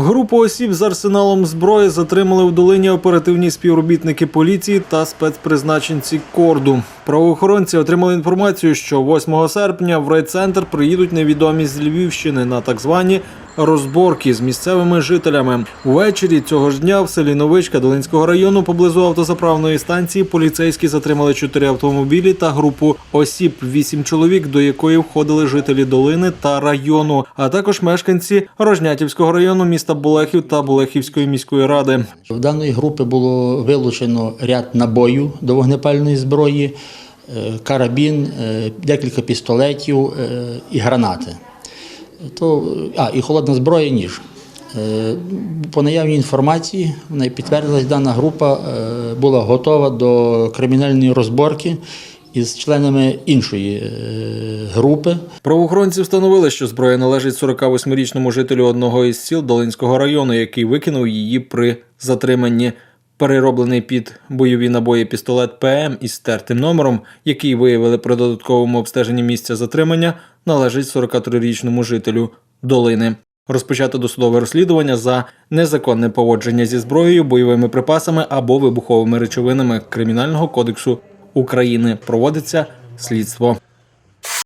Групу осіб з арсеналом зброї затримали в долині оперативні співробітники поліції та спецпризначенці корду. Правоохоронці отримали інформацію, що 8 серпня в райцентр приїдуть невідомі з Львівщини на так звані розборки з місцевими жителями. Увечері цього ж дня в селі Новичка Долинського району поблизу автозаправної станції поліцейські затримали чотири автомобілі та групу осіб, вісім чоловік, до якої входили жителі долини та району, а також мешканці Рожнятівського району міста Болехів та Болехівської міської ради. В даної групи було вилучено ряд набоїв до вогнепальної зброї, е, карабін, е, декілька пістолетів е, і гранати. То, а, і холодна зброя, ніж. Е, По наявній інформації, вона підтвердилась, дана група е, була готова до кримінальної розборки із членами іншої е, групи. Правоохоронці встановили, що зброя належить 48-річному жителю одного із сіл Долинського району, який викинув її при затриманні. Перероблений під бойові набої пістолет ПМ із стертим номером, який виявили при додатковому обстеженні місця затримання, належить 43-річному жителю долини. Розпочато досудове розслідування за незаконне поводження зі зброєю, бойовими припасами або вибуховими речовинами Кримінального кодексу України. Проводиться слідство.